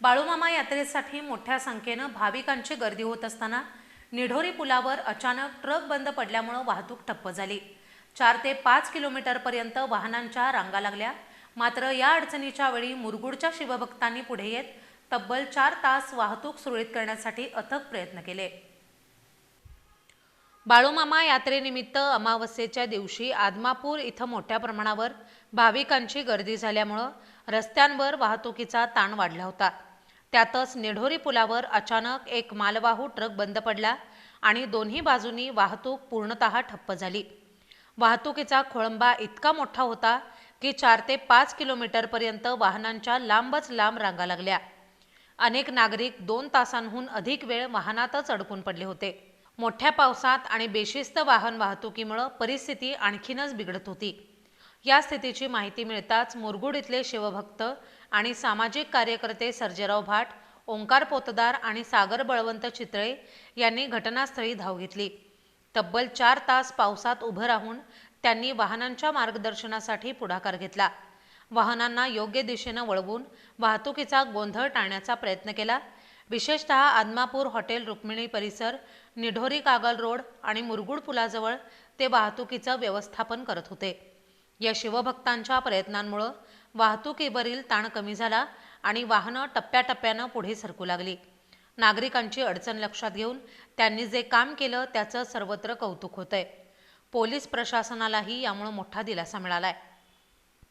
बाळूमामा यात्रेसाठी मोठ्या संख्येनं भाविकांची गर्दी होत असताना निढोरी पुलावर अचानक ट्रक बंद पडल्यामुळं वाहतूक ठप्प झाली. चार ते पाच किलोमीटरपर्यंत वाहनांच्या रांगा लागल्या. मात्र या अडचणीच्या वेळी मुरगुडच्या शिवभक्तांनी पुढे येत तब्बल चार तास वाहतूक सुरळीत करण्यासाठी अथक प्रयत्न केले. बाळूमामा यात्रेनिमित्त अमावस्येच्या दिवशी आदमापूर इथं मोठ्या प्रमाणावर भाविकांची गर्दी झाल्यामुळं रस्त्यांवर वाहतुकीचा ताण वाढला होता. त्यातच निढोरी पुलावर अचानक एक मालवाहू ट्रक बंद पडला आणि दोन्ही बाजूनी वाहतूक पूर्णतः ठप्प झाली. वाहतुकीचा खोळंबा इतका मोठा होता की चार ते पाच किलोमीटरपर्यंत वाहनांच्या लांबच लांब रांगा लागल्या. अनेक नागरिक दोन तासांहून अधिक वेळ वाहनातच अडकून पडले होते. मोठ्या पावसात आणि बेशिस्त वाहन वाहतुकीमुळं परिस्थिती आणखीनच बिघडत होती. या स्थितीची माहिती मिळताच मुरगुड इथले शिवभक्त आणि सामाजिक कार्यकर्ते सर्जेराव भाट ओंकार पोतदार आणि सागर बळवंत चितळे यांनी घटनास्थळी धाव घेतली. तब्बल चार तास पावसात उभं राहून त्यांनी वाहनांच्या मार्गदर्शनासाठी पुढाकार घेतला. वाहनांना योग्य दिशेनं वळवून वाहतुकीचा गोंधळ टाळण्याचा प्रयत्न केला. विशेषतः आदमापूर हॉटेल रुक्मिणी परिसर निढोरी कागल रोड आणि मुरगुड पुलाजवळ ते वाहतुकीचं व्यवस्थापन करत होते. या शिवभक्तांच्या प्रयत्नांमुळं वाहतुकीवरील ताण कमी झाला आणि वाहनं टप्प्याटप्प्यानं पुढे सरकू लागली. नागरिकांची अडचण लक्षात घेऊन त्यांनी जे काम केलं त्याचं सर्वत्र कौतुक होतंय. पोलीस प्रशासनालाही यामुळे मोठा दिलासा मिळालाय.